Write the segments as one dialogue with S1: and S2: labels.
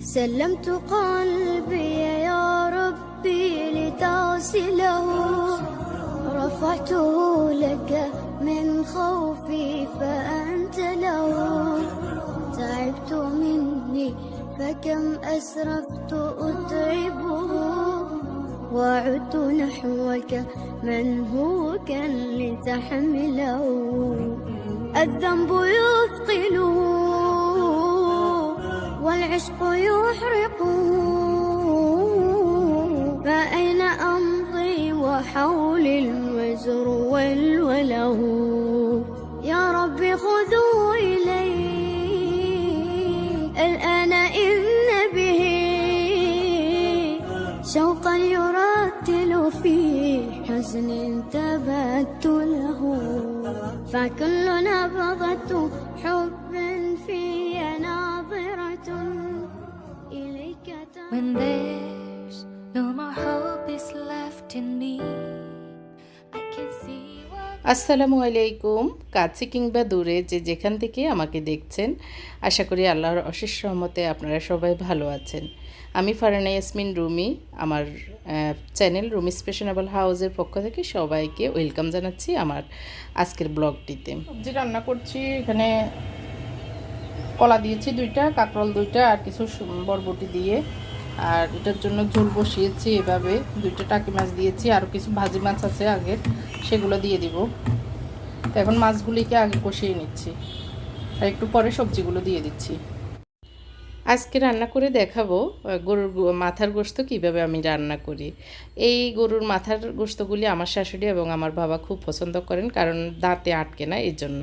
S1: سلمت قلبي يا ربي لتغسله رفعته لك من خوفي فأنت له. تعبت مني فكم أسرفت أتعبه. وعدت نحوك من هو كان لتحمله. الذنب يثقله. والعشق يحرقه فأين أمضي وحولي الوزر والوله؟ يا رب خذوا إلي. الآن إن به شوقا يرتل في حزن تبت له فكل نبضة
S2: there's no more hope is left in me, I can see
S3: আসসালামু আলাইকুম কাছে কিংবা দূরে যে যেখান থেকে আমাকে দেখছেন আশা করি আল্লাহর অশেষ রহমতে আপনারা সবাই ভালো আছেন। আমি ফারানা ইয়াসমিন রুমি আমার চ্যানেল রুমি স্পেশনেবল হাউসের পক্ষ থেকে সবাইকে ওয়েলকাম জানাচ্ছি আমার আজকের ব্লগটিতে। সবজি রান্না করছি এখানে কলা দিয়েছি দুইটা কাঁকরোল দুইটা আর কিছু বরবটি দিয়ে। আর এটার জন্য ঝোল বসিয়েছি, এভাবে দুইটা টাকি মাছ দিয়েছি, আর কিছু ভাজি মাছ আছে আগের সেগুলো দিয়ে দিব। তো এখন মাছগুলিকে আগে কষিয়ে নিচ্ছি। আর একটু পরে সবজিগুলো দিয়ে দিচ্ছি। আজকে রান্না করে দেখাবো গরুর মাথার গোস্ত কীভাবে আমি রান্না করি। এই গরুর মাথার গোস্তগুলি আমার শাশুড়ি এবং আমার বাবা খুব পছন্দ করেন, কারণ দাঁতে আটকে না এর জন্য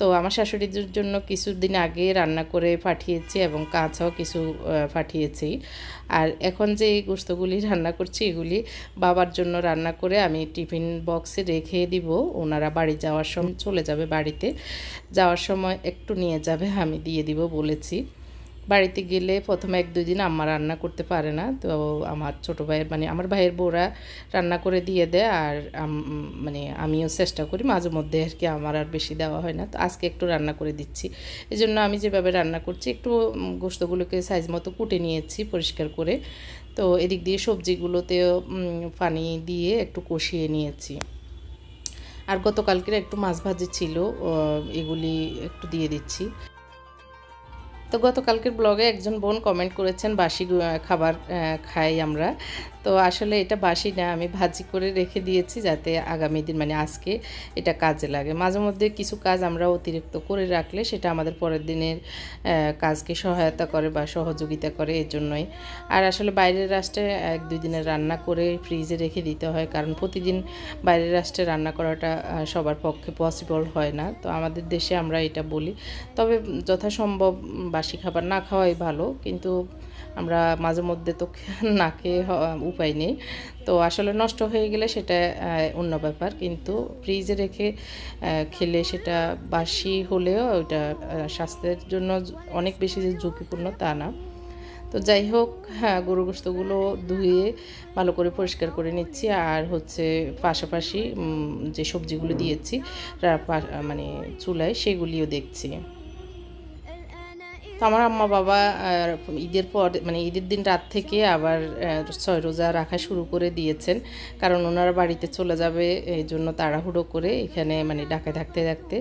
S3: তো আমার শাশুড়ির জন্য কিছু দিন আগে রান্না করে পাঠিয়েছি এবং কাঁচাও কিছু পাঠিয়েছি। আর এখন যে এই গোস্তগুলি রান্না করছি, এগুলি বাবার জন্য রান্না করে আমি টিফিন বক্সে রেখে দিব। ওনারা বাড়ি যাওয়ার সময় চলে যাবে বাড়িতে। যাওয়ার সময় একটু নিয়ে যাবে, আমি দিয়ে দিব বলেছি। বাড়িতে গেলে প্রথমে এক দুই দিন আম্মা রান্না করতে পারে না। তো আমার ছোটো ভাইয়ের মানে আমার ভাইয়ের বউরা রান্না করে দিয়ে দেয় আর মানে আমিও চেষ্টা করি মাঝে মধ্যে আর কি আমার আর বেশি দেওয়া হয় না। তো আজকে একটু রান্না করে দিচ্ছি। এই জন্য আমি যেভাবে রান্না করছি একটু গোস্তগুলোকে সাইজ মতো কুটে নিয়েছি পরিষ্কার করে। তো এদিক দিয়ে সবজিগুলোতেও পানি দিয়ে একটু কষিয়ে নিয়েছি। আর গতকালকের একটু মাছ ভাজি ছিল এগুলি একটু দিয়ে দিচ্ছি। তো গতকালকের ব্লগে একজন বোন কমেন্ট করেছেন বাসি খাবার খাই আমরা। তো আসলে এটা বাসি না, আমি ভাজি করে রেখে দিয়েছি যাতে আগামী দিন মানে আজকে এটা কাজে লাগে। মাঝে মধ্যে কিছু কাজ আমরা অতিরিক্ত করে রাখলে সেটা আমাদের পরের দিনের কাজকে সহায়তা করে বা সহযোগিতা করে এর জন্যই আর আসলে বাইরের রাষ্ট্রে এক দুই দিনের রান্না করে ফ্রিজে রেখে দিতে হয়, কারণ প্রতিদিন বাইরের রাষ্ট্রে রান্না করাটা সবার পক্ষে পসিবল হয় না। তো আমাদের দেশে আমরা এটা বলি। তবে যথাসম্ভব বাসি খাবার না খাওয়াই ভালো, কিন্তু আমরা মাঝে মধ্যে তো না খেয়ে উপায় নেই। তো আসলে নষ্ট হয়ে গেলে সেটা অন্য ব্যাপার। কিন্তু ফ্রিজে রেখে খেলে সেটা বাসি হলেও ওটা স্বাস্থ্যের জন্য অনেক বেশি যে ঝুঁকিপূর্ণ তা না। তো যাই হোক হ্যাঁ গরু গোস্তগুলো ধুয়ে ভালো করে পরিষ্কার করে নিচ্ছি। আর হচ্ছে পাশাপাশি যে সবজিগুলো দিয়েছি মানে চুলায়, সেগুলিও দেখছি। তো আমার আম্মা বাবা ঈদের পর মানে ঈদের দিন রাত থেকে আবার ছয় রোজা রাখা শুরু করে দিয়েছেন। কারণ ওনারা বাড়িতে চলে যাবে এই জন্য তাড়াহুড়ো করে এখানে মানে ডাকে থাকতে থাকতে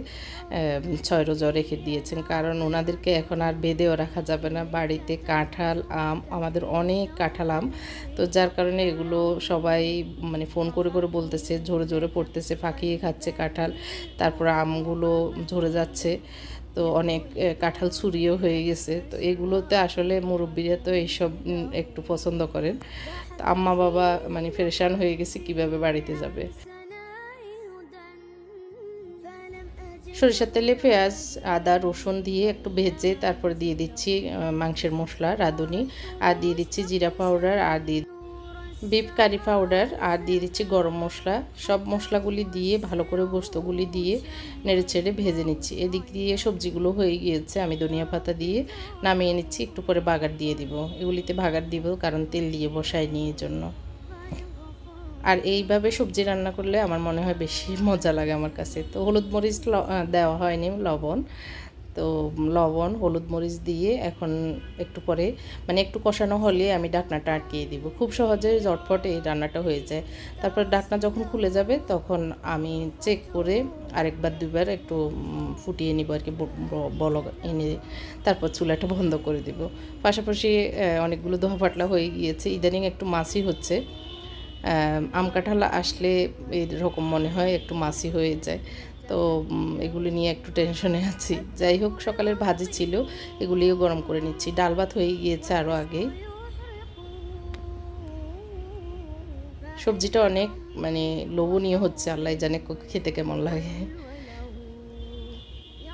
S3: ছয় রোজা রেখে দিয়েছেন। কারণ ওনাদেরকে এখন আর বেঁধেও রাখা যাবে না। বাড়িতে কাঁঠাল, আম, আমাদের অনেক কাঁঠাল, আম। তো যার কারণে এগুলো সবাই মানে ফোন করে করে বলতেছে, ঝরে ঝরে পড়তেছে, ফাঁকিয়ে খাচ্ছে কাঁঠাল। তারপর আমগুলো ঝরে যাচ্ছে। তো অনেক কাঁঠাল ছুরিও হয়ে গেছে। তো এগুলোতে আসলে মুরব্বীরা তো এইসব একটু পছন্দ করেন। তো আম্মা বাবা মানে ফেরেশান হয়ে গেছে কীভাবে বাড়িতে যাবে? সরিষার তেলে পেঁয়াজ আদা রসুন দিয়ে একটু ভেজে তারপর দিয়ে দিচ্ছি মাংসের মশলা রাঁধুনি। আর দিয়ে দিচ্ছি জিরা পাউডার আর দিয়ে বিফ কারি পাউডার আর দিয়ে দিচ্ছি গরম মশলা। সব মশলাগুলি দিয়ে, ভালো করে গোস্তগুলি দিয়ে নেড়ে ছেড়ে ভেজে নিচ্ছি। এদিক দিয়ে সবজিগুলো হয়ে গিয়েছে, আমি ধনিয়া পাতা দিয়ে নামিয়ে নিচ্ছি। একটু পরে বাগার দিয়ে দিব। এগুলিতে বাগার দিব, কারণ তেল দিয়ে বসাই নিয়ে জন্য আর এইভাবে সবজি রান্না করলে আমার মনে হয় বেশি মজা লাগে আমার কাছে। তো হলুদ মরিচ দেওয়া হয়নি, লবণ। তো লবণ হলুদ মরিচ দিয়ে এখন একটু পরে মানে একটু কষানো হলে আমি ডাকনাটা আটকিয়ে দিব। খুব সহজে ঝটফট এই রান্নাটা হয়ে যায়। তারপর ডাকনা যখন খুলে যাবে তখন আমি চেক করে আরেকবার দুবার একটু ফুটিয়ে নিব আর কি বলক এনে তারপর চুলাটা বন্ধ করে দিব। পাশাপাশি অনেকগুলো দোহা পাতলা হয়ে গিয়েছে। ইদানিং একটু মাছি হচ্ছে। আম, আম কাঁঠাল আসলে এরকম মনে হয় একটু মাছি হয়ে যায়। তো এগুলি নিয়ে একটু টেনশনে আছি। যাই হোক, সকালের ভাজি ছিল, এগুলিও গরম করে নিচ্ছি। ডাল ভাত হয়ে গিয়েছে আরও আগে। সবজিটা অনেক মানে লোভনীয় হচ্ছে আল্লাহ জানে খেতে কেমন লাগে।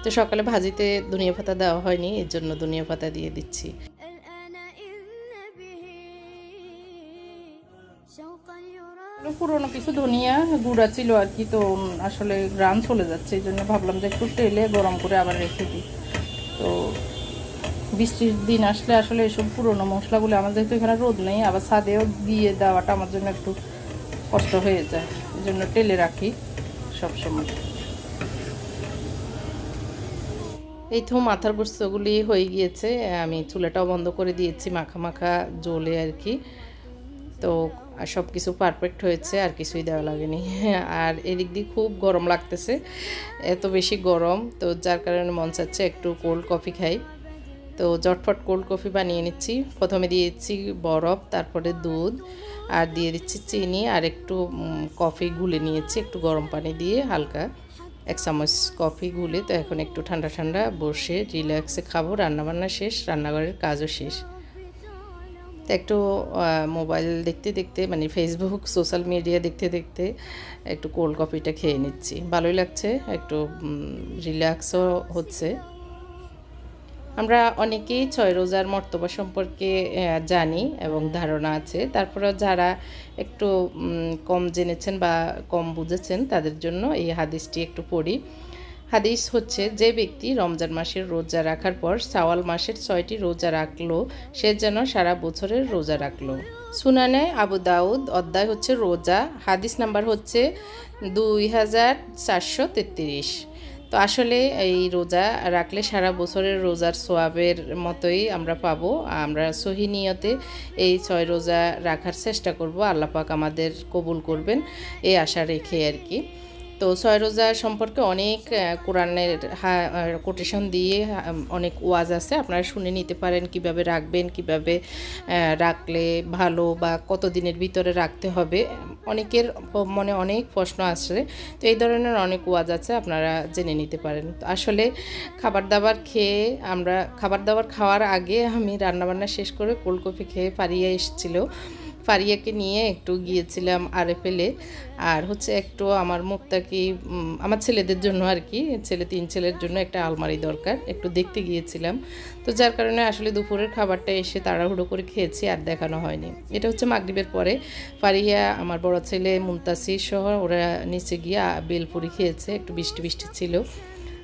S3: তো সকালে ভাজিতে ধনিয়া পাতা দেওয়া হয়নি, এর জন্য ধনিয়া পাতা দিয়ে দিচ্ছি। পুরোনো কিছু ধনিয়া গুঁড়া ছিল আর কি, তো আসলে গ্রান চলে যাচ্ছে, এই জন্য ভাবলাম যে একটু তেলে গরম করে আবার রেখে দিই। তো বৃষ্টির দিন আসলে আসলে এসব পুরোনো মশলাগুলো আমার যেহেতু এখানে রোদ নেই, আবার ছাদেও দিয়ে দেওয়াটা আমার জন্য একটু কষ্ট হয়ে যায়, এই জন্য তেলে রাখি সবসময়। এই তো মাথার গোস্তগুলি হয়ে গিয়েছে, আমি চুলাটাও বন্ধ করে দিয়েছি, মাখা মাখা জ্বলে আর কি। তো সব কিছু পারফেক্ট হয়েছে, আর কিছুই দেওয়া লাগেনি। আর এদিক দিয়ে খুব গরম লাগতেছে, এত বেশি গরম, তো যার কারণে মন চাচ্ছে একটু কোল্ড কফি খাই। তো জটফট কোল্ড কফি বানিয়ে নিচ্ছি। প্রথমে দিয়েছি বরফ, তারপরে দুধ, আর দিয়ে দিচ্ছি চিনি, আর একটু কফি গুলে নিয়েছি একটু গরম পানি দিয়ে হালকা। এক চামচ কফি গুলে, তো এখন একটু ঠান্ডা ঠান্ডা বসে রিল্যাক্সে খাব। রান্নাবান্না শেষ, রান্নাঘরের কাজও শেষ। তো একটু মোবাইল দেখতে দেখতে মানে ফেসবুক সোশ্যাল মিডিয়া দেখতে দেখতে একটু কোল্ড কফিটা খেয়ে নিচ্ছি। ভালোই লাগছে, একটু রিল্যাক্সও হচ্ছে। আমরা অনেকেই ছয় রোজার মর্তবা সম্পর্কে জানি এবং ধারণা আছে। তারপরে যারা একটু কম জেনেছেন বা কম বুঝেছেন, তাদের জন্য এই হাদিসটি একটু পড়ি। হাদিস হচ্ছে, যে ব্যক্তি রমজান মাসের রোজা রাখার পর সাওয়াল মাসের ছয়টি রোজা রাখল, সে যেন সারা বছরের রোজা রাখল। সুনানে আবু দাউদ অধ্যায় হচ্ছে রোজা, হাদিস নাম্বার হচ্ছে দুই হাজার চারশো তেত্রিশ। তো আসলে এই রোজা রাখলে সারা বছরের রোজার সোয়াবের মতোই আমরা পাবো। আমরা সহি নিয়তে এই ছয় রোজা রাখার চেষ্টা করব। আল্লাহ পাক আমাদের কবুল করবেন, এই আশা রেখে আর কি। তো ছয় রোজা সম্পর্কে অনেক কোরআনের কোটেশন দিয়ে অনেক ওয়াজ আছে। আপনারা শুনে নিতে পারেন কীভাবে রাখবেন, কীভাবে রাখলে ভালো বা কত দিনের ভিতরে রাখতে হবে। অনেকের মনে অনেক প্রশ্ন আসে, তো এই ধরনের অনেক ওয়াজ আছে, আপনারা জেনে নিতে পারেন। তো আসলে খাবার দাবার খেয়ে আমরা খাবার দাবার খাওয়ার আগে আমি রান্নাবান্না শেষ করে কোল্ড কফি খেয়ে পারিয়ে এসেছিল। ফারিয়াকে নিয়ে একটু গিয়েছিলাম আর আরএফএলে আর হচ্ছে একটু আমার মুক্তাকি আমার ছেলেদের জন্য আর কি, ছেলে, তিন ছেলের জন্য একটা আলমারি দরকার, একটু দেখতে গিয়েছিলাম। তো যার কারণে আসলে দুপুরের খাবারটা এসে তাড়াহুড়ো করে খেয়েছি, আর দেখানো হয়নি। এটা হচ্ছে মাগরিবের পরে ফারিয়া, আমার বড় ছেলে মুমতাসির সহ ওরা নিচে গিয়ে বেলপুরি খেয়েছে, একটু বৃষ্টি বৃষ্টি ছিল।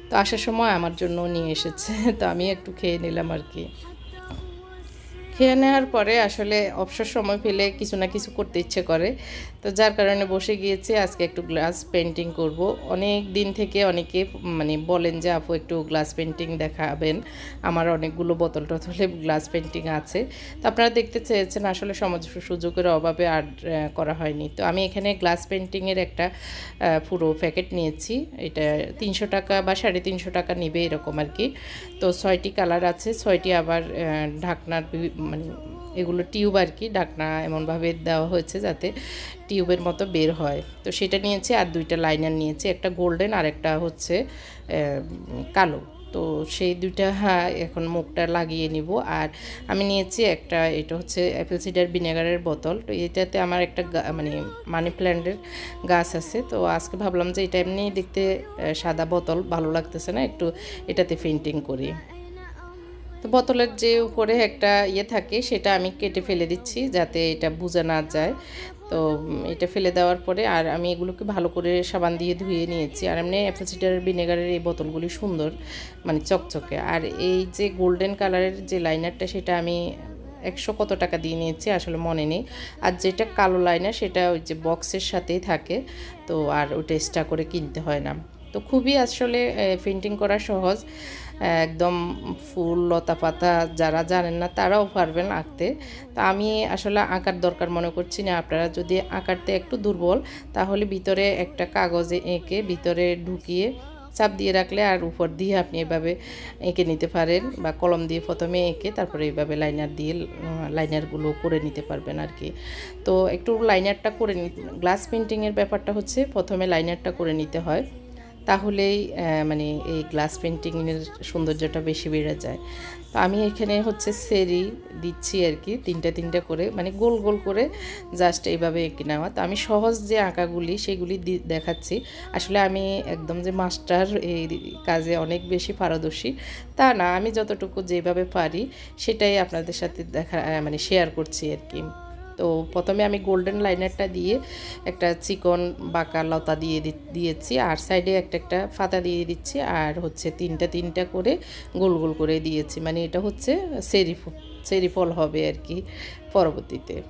S3: তো আসার সময় আমার জন্য নিয়ে এসেছে, তো আমি একটু খেয়ে নিলাম আর কি। খেয়ে নেওয়ার পরে আসলে অবসর সময় পেলে কিছু না কিছু করতে ইচ্ছে করে। তো যার কারণে বসে গিয়েছি, আজকে একটু গ্লাস পেন্টিং করব। অনেক দিন থেকে অনেকে মানে বলেন যে, আপু, একটু গ্লাস পেন্টিং দেখাবেন। আমার অনেকগুলো বোতল টতলে গ্লাস পেন্টিং আছে। তো আপনারা দেখতে চেয়েছেন, আসলে সমাজ সুযোগের অভাবে আর করা হয়নি। তো আমি এখানে গ্লাস পেন্টিংয়ের একটা পুরো প্যাকেট নিয়েছি। এটা তিনশো টাকা বা সাড়ে তিনশো টাকা নেবে এরকম আর কি। তো ছয়টি কালার আছে, ছয়টি আবার ঢাকনার মানে এগুলো টিউব আর কি, ডাকনা এমনভাবে দেওয়া হয়েছে যাতে টিউবের মতো বের হয়। তো সেটা নিয়েছি আর দুইটা লাইনার নিয়েছি, একটা গোল্ডেন আর একটা হচ্ছে কালো। তো সেই দুইটা হ্যাঁ এখন মুখটা লাগিয়ে নিব। আর আমি নিয়েছি একটা, এটা হচ্ছে অ্যাপেল সিডার ভিনেগারের বোতল। তো এটাতে আমার একটা মানে মানি প্ল্যান্টের গাছ আছে। তো আজকে ভাবলাম যে এটা এমনি দেখতে সাদা বোতল, ভালো লাগতেছে না, একটু এটাতে পেন্টিং করি। তো বোতলের যে উপরে একটা ইয়ে থাকে, সেটা আমি কেটে ফেলে দিচ্ছি যাতে এটা বোঝা না যায়। তো এটা ফেলে দেওয়ার পরে আর আমি এগুলোকে ভালো করে সাবান দিয়ে ধুয়ে নিয়েছি। আর এমনি অ্যাপেল সিডার ভিনেগারের এই বোতলগুলি সুন্দর মানে চকচকে। আর এই যে গোল্ডেন কালারের যে লাইনারটা, সেটা আমি একশো কত টাকা দিয়ে নিয়েছি, আসলে মনে নেই। আর যেটা কালো লাইনার, সেটা ওই যে বক্সের সাথেই থাকে। তো আর ওটা এক্সট্রা করে কিনতে হয় না। তো খুবই আসলে পেন্টিং করা সহজ। একদম ফুল লতা পাতা যারা জানেন না, তারাও পারবেন আঁকতে। তো আমি আসলে আঁকার দরকার মনে করছি না। আপনারা যদি আঁকারতে একটু দুর্বল, তাহলে ভিতরে একটা কাগজে এঁকে ভিতরে ঢুকিয়ে চাপ দিয়ে রাখলে আর উপর দিয়ে আপনি এভাবে এঁকে নিতে পারেন বা কলম দিয়ে প্রথমে এঁকে তারপরে এইভাবে লাইনার দিয়ে লাইনারগুলো করে নিতে পারবেন আর কি তো একটু লাইনারটা করে গ্লাস পেন্টিংয়ের ব্যাপারটা হচ্ছে প্রথমে লাইনারটা করে নিতে হয়। তাহলেই মানে এই গ্লাস পেন্টিংয়ের সৌন্দর্যটা বেশি বেড়ে যায়। তো আমি এখানে হচ্ছে সেরি দিচ্ছি আর কি, তিনটা তিনটা করে মানে গোল গোল করে জাস্ট এইভাবে এঁকে নেওয়া। তো আমি সহজ যে আঁকাগুলি, সেগুলি দেখাচ্ছি। আসলে আমি একদম যে মাস্টার এই কাজে অনেক বেশি পারদর্শী, তা না। আমি যতটুকু যেভাবে পারি, সেটাই আপনাদের সাথে দেখা মানে শেয়ার করছি আর কি। তো প্রথমে আমি গোল্ডেন লাইনারটা দিয়ে একটা চিকন বাঁকা লতা দিয়ে দিয়েছি। আর সাইডে একটা একটা ফাতা দিয়ে দিচ্ছি। আর হচ্ছে তিনটা তিনটা করে গোল গোল করে দিয়েছি। মানে এটা হচ্ছে সেরি ফ- সেরি ফল হবে আর কি পরবর্তীতে।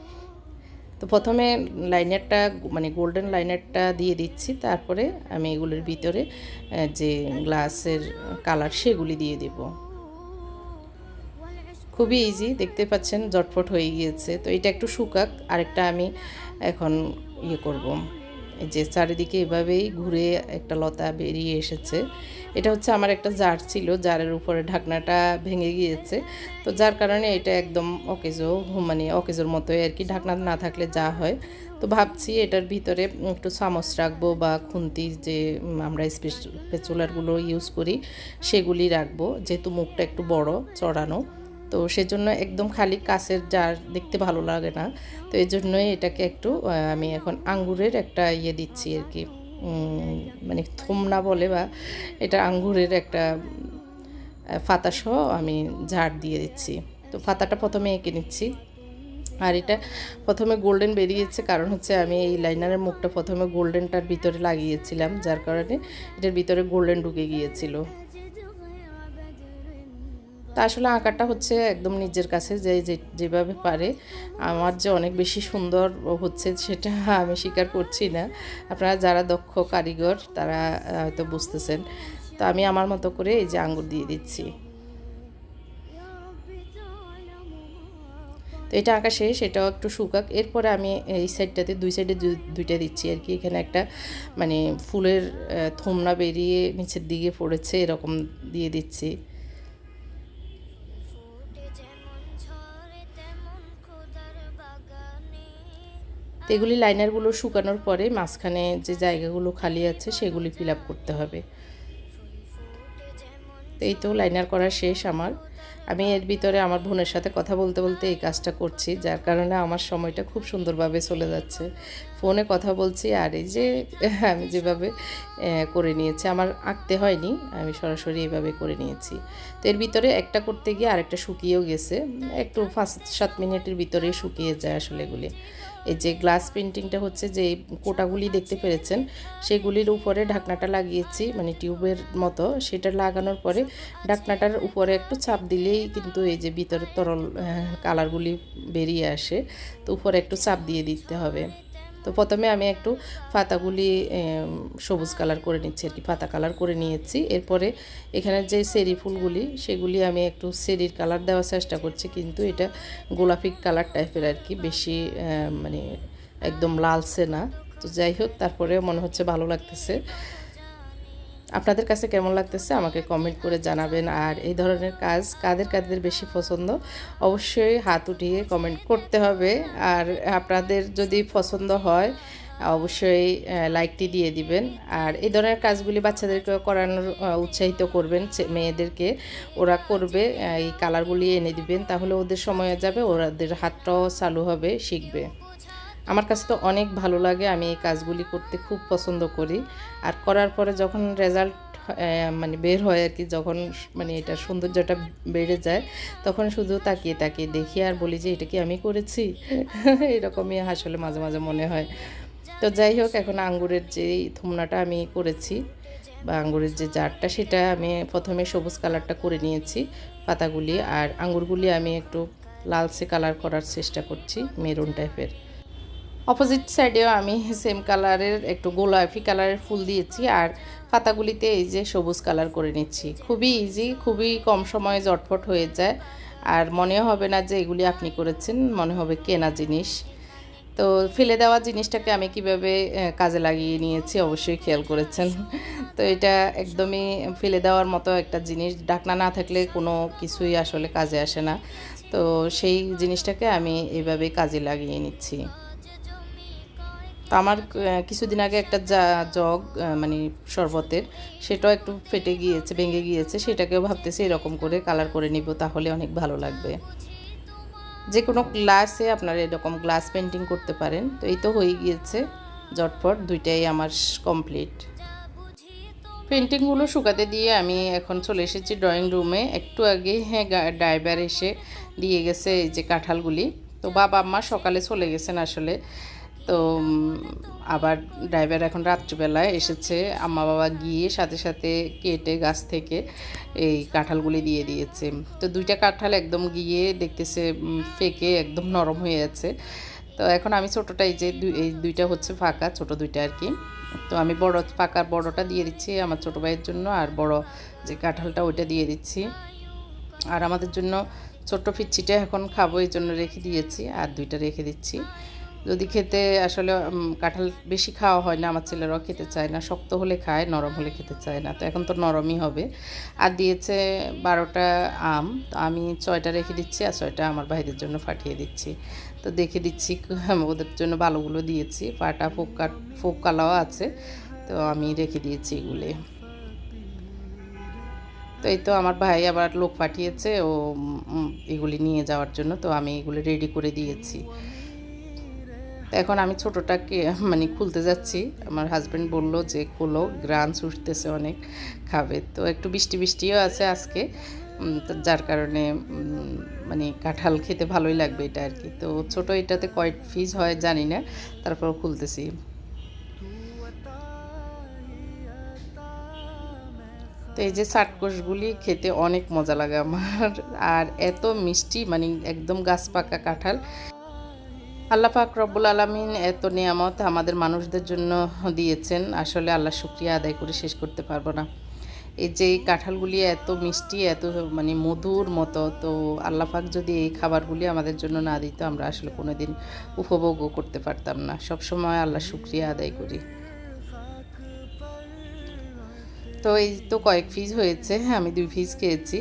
S3: তো প্রথমে লাইনারটা মানে গোল্ডেন লাইনারটা দিয়ে দিচ্ছি। তারপরে আমি এগুলোর ভিতরে যে গ্লাসের কালার সেগুলি দিয়ে দেবো। খুবই ইজি দেখতে পাচ্ছেন জটফট হয়ে গিয়েছে। তো এটা একটু শুকাক, আরেকটা আমি এখন ইয়ে করব। যে চারিদিকে এভাবেই ঘুরে একটা লতা বেরিয়ে এসেছে। এটা হচ্ছে আমার একটা জার ছিল, জারের উপরে ঢাকনাটা ভেঙে গিয়েছে। তো যার কারণে এটা একদম অকেজো মানে অকেজোর মতোই আর কি, ঢাকনা না থাকলে যা হয়। তো ভাবছি এটার ভিতরে একটু চামচ রাখব বা খুন্তি যে আমরা স্পেচুলারগুলো ইউজ করি, সেগুলি রাখব। যেহেতু মুখটা একটু বড়, চড়ানো। তো সেজন্য একদম খালি কাছের জার দেখতে ভালো লাগে না। তো এই জন্যই এটাকে একটু আমি এখন আঙ্গুরের একটা ইয়ে দিচ্ছি আর কি। মানে থুমনা বলে বা এটা আঙ্গুরের একটা ফাতা সহ আমি ঝাড় দিয়ে দিচ্ছি। তো ফাতাটা প্রথমে এঁকে নিচ্ছি। আর এটা প্রথমে গোল্ডেন বেরিয়েছে, কারণ হচ্ছে আমি এই লাইনারের মুখটা প্রথমে গোল্ডেনটার ভিতরে লাগিয়েছিলাম, যার কারণে এটার ভিতরে গোল্ডেন ঢুকে গিয়েছিল। তা আসলে আঁকাটা হচ্ছে একদম নিজের কাছে যে যেভাবে পারে। আমার যে অনেক বেশি সুন্দর হচ্ছে সেটা আমি স্বীকার করছি না। আপনারা যারা দক্ষ কারিগর, তারা হয়তো বুঝতেছেন। তো আমি আমার মতো করে এই যে আঙ্গুর দিয়ে দিচ্ছি। তো এটা আঁকা শেষ, এটাও একটু শুকাক। এরপরে আমি এই সাইডটাতে, দুই সাইডে দুইটা দিচ্ছি আর কি। এখানে একটা মানে ফুলের থোমনা বেরিয়ে নিচের দিকে পড়েছে, এরকম দিয়ে দিচ্ছি। তো এগুলি লাইনারগুলো শুকানোর পরে মাঝখানে যে জায়গাগুলো খালি আছে সেগুলি ফিল করতে হবে। তো এই তো লাইনার করা শেষ আমার। আমি এর ভিতরে আমার বোনের সাথে কথা বলতে বলতে এই কাজটা করছি, যার কারণে আমার সময়টা খুব সুন্দরভাবে চলে যাচ্ছে। ফোনে কথা বলছি আর এই যে আমি যেভাবে করে নিয়েছি, আমার আঁকতে হয়নি, আমি সরাসরি এইভাবে করে নিয়েছি। তো এর ভিতরে একটা করতে গিয়ে আরেকটা শুকিয়েও গেছে, একটু পাঁচ সাত মিনিটের ভিতরে শুকিয়ে যায় আসলে এগুলি। এই যে গ্লাস পেন্টিংটা হচ্ছে যে কোটাগুলি দেখতে পেরেছেন, সেগুলির উপরে ঢাকনাটা লাগিয়েছি মানে টিউবের মতো। সেটা লাগানোর পরে ঢাকনাটার উপরে একটু চাপ দিলেই কিন্তু এই যে ভিতরে তরল কালারগুলি বেরিয়ে আসে। তো উপরে একটু চাপ দিয়ে দিতে হবে। তো প্রথমে আমি একটু পাতাগুলি সবুজ কালার করে নিচ্ছি আর কি, পাতা কালার করে নিয়েছি। এরপরে এখানে যে সেরি ফুলগুলি, সেগুলি আমি একটু সেরির কালার দেওয়ার চেষ্টা করছি, কিন্তু এটা গোলাপি কালার টাইপের আর কি, বেশি মানে একদম লালসে না। তো যাই হোক তারপরে মনে হচ্ছে ভালো লাগতেছে। আপনাদের কাছে কেমন লাগতেছে আমাকে কমেন্ট করে জানাবেন। আর এই ধরনের কাজ কাদের কাদের বেশি পছন্দ? অবশ্যই হাত উঠিয়ে কমেন্ট করতে হবে। আর আপনাদের যদি পছন্দ হয়, অবশ্যই লাইকটি দিয়ে দিবেন। আর এই ধরনের কাজগুলি বাচ্চাদেরকে করানোর উৎসাহিত করবেন মেয়েদেরকে ওরা করবে এই কালারগুলি এনে দিবেন। তাহলে ওদের সময় যাবে ওদের হাতটাও চালু হবে, শিখবে। আমার কাছে তো অনেক ভালো লাগে, আমি এই কাজগুলি করতে খুব পছন্দ করি। আর করার পরে যখন রেজাল্ট মানে বের হয় আর কি, যখন মানে এটা সৌন্দর্যটা বেড়ে যায়, তখন শুধু তাকিয়ে তাকিয়ে দেখি আর বলি যে, এটা কি আমি করেছি? এরকমই আসলে মাঝে মাঝে মনে হয়। তো যাই হোক, এখন আঙ্গুরের যে থুমনাটা আমি করেছি বা আঙ্গুরের যে জারটা, সেটা আমি প্রথমে সবুজ কালারটা করে নিয়েছি পাতাগুলি। আর আঙ্গুরগুলি আমি একটু লালচে কালার করার চেষ্টা করছি, মেরুন টাইপের অপোজিট সাইডেও আমি সেম কালারের একটু গোলাপি কালারের ফুল দিয়েছি আর পাতাগুলিতে এই যে সবুজ কালার করে নিচ্ছি। খুবই ইজি খুবই কম সময়ে জটফট হয়ে যায়। আর মনে হবে না যে এগুলি আপনি করেছেন, মনে হবে কেনা জিনিস। তো ফেলে দেওয়া জিনিসটাকে আমি কীভাবে কাজে লাগিয়ে নিয়েছি অবশ্যই খেয়াল করেছেন। তো এটা একদমই ফেলে দেওয়ার মতো একটা জিনিস। ডাকনা না থাকলে কোনো কিছুই আসলে কাজে আসে না। তো সেই জিনিসটাকে আমি এইভাবে কাজে লাগিয়ে নিচ্ছি। তো আমার কিছুদিন আগে একটা জা, জগ মানে শরবতের, সেটাও একটু ফেটে গিয়েছে, ভেঙে গিয়েছে, সেটাকেও ভাবতেছি এরকম করে কালার করে নিব, তাহলে অনেক ভালো লাগবে। যে কোনো গ্লাসে আপনারা এরকম গ্লাস পেন্টিং করতে পারেন, তো এই তো হয়ে গিয়েছে জটপট দুইটাই আমার কমপ্লিট পেন্টিংগুলো শুকাতে দিয়ে আমি এখন চলে এসেছি ড্রয়িং রুমে একটু আগে হ্যাঁ ড্রাইভার এসে দিয়ে গেছে এই যে কাঁঠালগুলি, তো বাবা মা সকালে চলে গেছেন আসলে। তো আবার ড্রাইভার এখন রাত্রিবেলায় এসেছে। আম্মা বাবা গিয়ে সাথে সাথে কেটে গাছ থেকে এই কাঁঠালগুলি দিয়ে দিয়েছে। তো দুইটা কাঁঠাল একদম গিয়ে দেখতেছে ফেকে একদম নরম হয়ে আছে। তো এখন আমি ছোটোটাই যে এই দুইটা হচ্ছে ফাঁকা, ছোট দুইটা আর কি। তো আমি বড়, ফাঁকা বড়টা দিয়ে দিচ্ছি আমার ছোটো ভাইয়ের জন্য, আর বড় যে কাঁঠালটা ওইটা দিয়ে দিচ্ছি। আর আমাদের জন্য ছোট্ট পিচ্ছিটা এখন খাব, এই জন্য রেখে দিয়েছি, আর দুইটা রেখে দিচ্ছি। যদি খেতে আসলে কাঁঠাল বেশি খাওয়া হয় না, আমার ছেলেরাও খেতে চায় না, শক্ত হলে খায়, নরম হলে খেতে চায় না, তো এখন তো নরমই হবে। আর দিয়েছে বারোটা আম, তো আমি ছয়টা রেখে দিচ্ছি আর ছয়টা আমার ভাইদের জন্য পাঠিয়ে দিচ্ছি। তো দেখে দিচ্ছি ওদের জন্য ভালোগুলো দিয়েছি, পাটা ফোক কাট ফোক কালাও আছে, তো আমি রেখে দিয়েছি এগুলি। তো এই তো আমার ভাই আবার লোক পাঠিয়েছে, ও এগুলি নিয়ে যাওয়ার জন্য, তো আমি এগুলি রেডি করে দিয়েছি। তো এখন আমি ছোটোটাকে মানে খুলতে যাচ্ছি। আমার হাজব্যান্ড বলল যে, খোলো গ্রান ছুটতেছে অনেক, খাবে। তো একটু বৃষ্টি বৃষ্টিও আছে আজকে। যার কারণে মানে কাঁঠাল খেতে ভালোই লাগবে এটা আর কি তো ছোটো এটাতে কয়েক ফিজ হয়, জানি না। তারপর খুলতেছি। তো এই যে সাটকোষগুলি খেতে অনেক মজা লাগে আমার। আর এত মিষ্টি মানে একদম গাছ পাকা কাঁঠাল। আল্লাহ পাক রব্বুল আলমিন এত নিয়ামত আমাদের মানুষদের জন্য দিয়েছেন। আসলে আল্লাহ শুক্রিয়া আদায় করে শেষ করতে পারব না। এই যে এই কাঁঠালগুলি এত মিষ্টি, এত মানে মধুর মতো, তো আল্লাহ পাক যদি এই খাবারগুলি আমাদের জন্য না দিত, আমরা আসলে কোনো দিন উপভোগও করতে পারতাম না। সবসময় আল্লাহ শুক্রিয়া আদায় করি। তো এই তো কয়েক পিস হয়েছে, আমি দুই পিস খেয়েছি।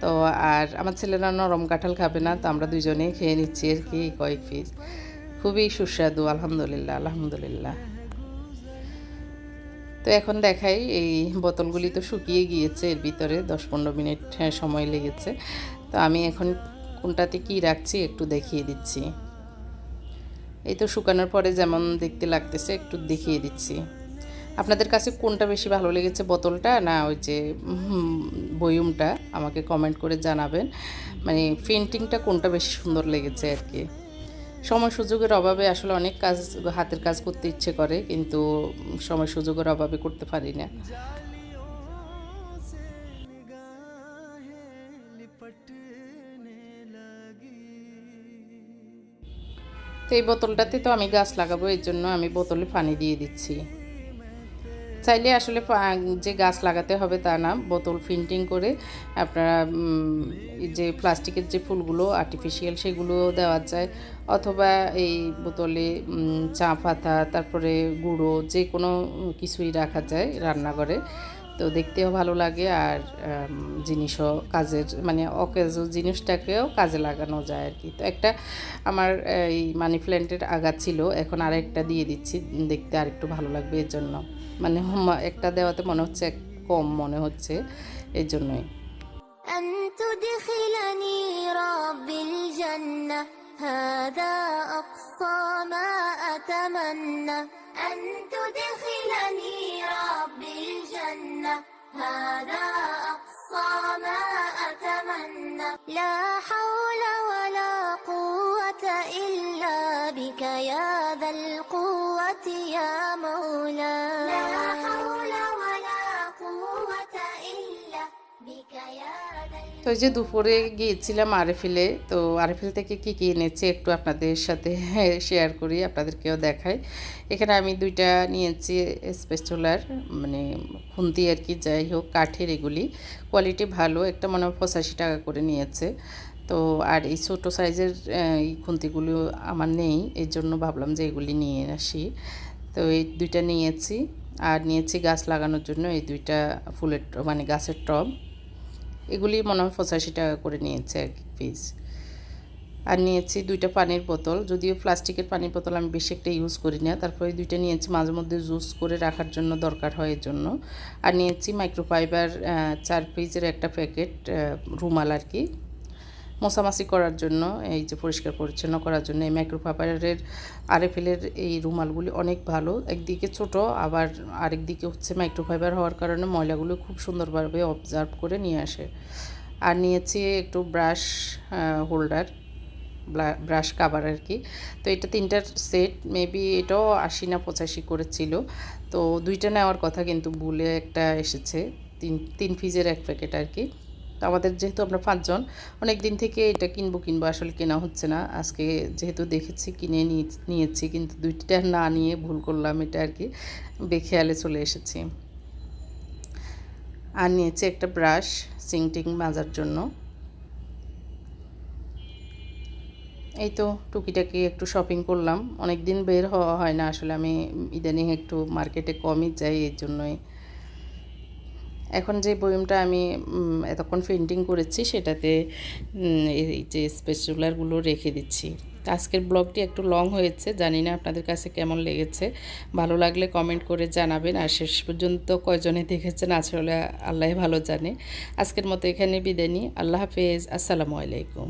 S3: তো আর আমার ছেলেরা নরম কাঁঠাল খাবে না, তো আমরা দুজনেই খেয়ে নিচ্ছি আর কি কয়েক পিস। খুবই সুস্বাদু আলহামদুলিল্লাহ আলহামদুলিল্লাহ। তো এখন দেখাই এই বোতলগুলি তো শুকিয়ে গিয়েছে এর ভিতরে দশ পনেরো মিনিট হ্যাঁ, সময় লেগেছে। তো আমি এখন কোনটাতে কি রাখছি একটু দেখিয়ে দিচ্ছি। এই তো শুকানোর পরে যেমন দেখতে লাগতেছে একটু দেখিয়ে দিচ্ছি। আপনাদের কাছে কোনটা বেশি ভালো লেগেছে বোতলটা না ওই যে বয়ুমটা আমাকে কমেন্ট করে জানাবেন। মানে পেন্টিংটা কোনটা বেশি সুন্দর লেগেছে আর কি। সময় সুযোগের অভাবে আসলে অনেক কাজ হাতের কাজ করতে ইচ্ছে করে, কিন্তু সময় সুযোগের অভাবে করতে পারি না। তো এই বোতলটাতে তো আমি গাছ লাগাবো, এর জন্য আমি বোতলে পানি দিয়ে দিচ্ছি। চাইলে আসলে যে গাছ লাগাতে হবে তা না বোতল ফিন্টিং করে আপনারা যে প্লাস্টিকের যে ফুলগুলো আর্টিফিশিয়াল সেগুলো দেওয়া যায়। অথবা এই বোতলে চা পাতা, তারপরে গুঁড়ো যে কোনো কিছুই রাখা যায় রান্নাঘরে। তো দেখতেও ভালো লাগে আর জিনিসও কাজের মানে অকেজ জিনিসটাকেও কাজে লাগানো যায় আর কি তো একটা আমার, এই মানি প্ল্যান্টের আগা ছিল, এখন আরেকটা দিয়ে দিচ্ছি, দেখতে আর একটু ভালো লাগবে এর জন্য। মানে হুম- একটা দেওয়াতে মনে হচ্ছে এক- কম মনে হচ্ছে এই জন্যই
S1: أن تدخلني رب الجنة هذا أقصى ما أتمنى أن تدخلني رب الجنة هذا أقصى ما أتمنى لا حول ولا قوة إلا بك يا ذا القوة يا مولاي
S3: তো যে দুপুরে গিয়েছিলাম আরএফএলে, তো আরএফএল থেকে কী কী এনেছি একটু আপনাদের সাথে শেয়ার করি, আপনাদেরকেও দেখাই। এখানে আমি দুইটা নিয়েছি, স্পেচুলার মানে খুন্তি আর কি, যাই হোক, কাঠের এগুলি। কোয়ালিটি ভালো, একটা মনে হয় পঁচাশি টাকা করে নিয়েছে। তো আর এই ছোটো সাইজের এই খুন্তিগুলো আমার নেই এই জন্য ভাবলাম যে এগুলি নিয়ে আসি। তো এই দুইটা নিয়েছি, আর নিয়েছি গাছ লাগানোর জন্য এই দুইটা ফুলের মানে গাছের টব। এগুলি মনে হয় পঁচাশি টাকা করে নিয়েছে এক পিস আর নিয়েছি দুইটা পানির বোতল, যদিও প্লাস্টিকের পানির বোতল আমি বেশি একটা ইউজ করি না তারপরে দুইটা নিয়েছি, মাঝে মধ্যে জুস করে রাখার জন্য দরকার হয় এর জন্য আর নিয়েছি মাইক্রোফাইবার চার পিসের একটা প্যাকেট রুমাল আর কি। মশামাছি করার জন্য, এই যে পরিষ্কার পরিচ্ছন্ন করার জন্য, এই মাইক্রোফাইবারের আরএফএলের এই রুমালগুলি অনেক ভালো। একদিকে ছোট, আবার আরেক দিকে হচ্ছে মাইক্রোফাইবার হওয়ার কারণে ময়লাগুলো খুব সুন্দরভাবে অবজার্ভ করে নিয়ে আসে। আর নিয়েছি একটু ব্রাশ হোল্ডার ব্রাশ কাভার আর কি। তো এটা তিনটার সেট মেবি এটাও আশি না পঁচাশি করেছিল তো দুইটা নেওয়ার কথা কিন্তু ভুলে একটা এসেছে, তিন তিন পিসের এক প্যাকেট আর কি। তো আমাদের যেহেতু আমরা পাঁচজন, অনেক দিন থেকে এটা কিনবো কিনবো আসলে কেনা হচ্ছে না। আজকে যেহেতু দেখেছি, কিনে নিয়ে- নিয়েছি, কিন্তু দুইটা না নিয়ে ভুল করলাম এটা আর কি, বেখেয়ালে চলে এসেছি। আর নিয়েছি একটা ব্রাশ সিংটিং মাজার জন্য। এই তো টুকিটাকি একটু শপিং করলাম। অনেক দিন বের হওয়া হয় না আসলে, আমি ইদানিং একটু মার্কেটে কমই যাই, এই জন্যই এখন যে বয়মটা আমি এতক্ষণ পেন্টিং করেছি, সেটাতে এই যে স্পেচুলারগুলো রেখে দিচ্ছি। আজকের ব্লগটি একটু লং হয়েছে, জানি না আপনাদের কাছে কেমন লেগেছে। ভালো লাগলে কমেন্ট করে জানাবেন, আর শেষ পর্যন্ত কয়জনে দেখেছেন, আসলে আল্লাহ ভালো জানে। আজকের মতো এখানে বিদায় নিই, আল্লাহ হাফেজ, আসসালামু আলাইকুম।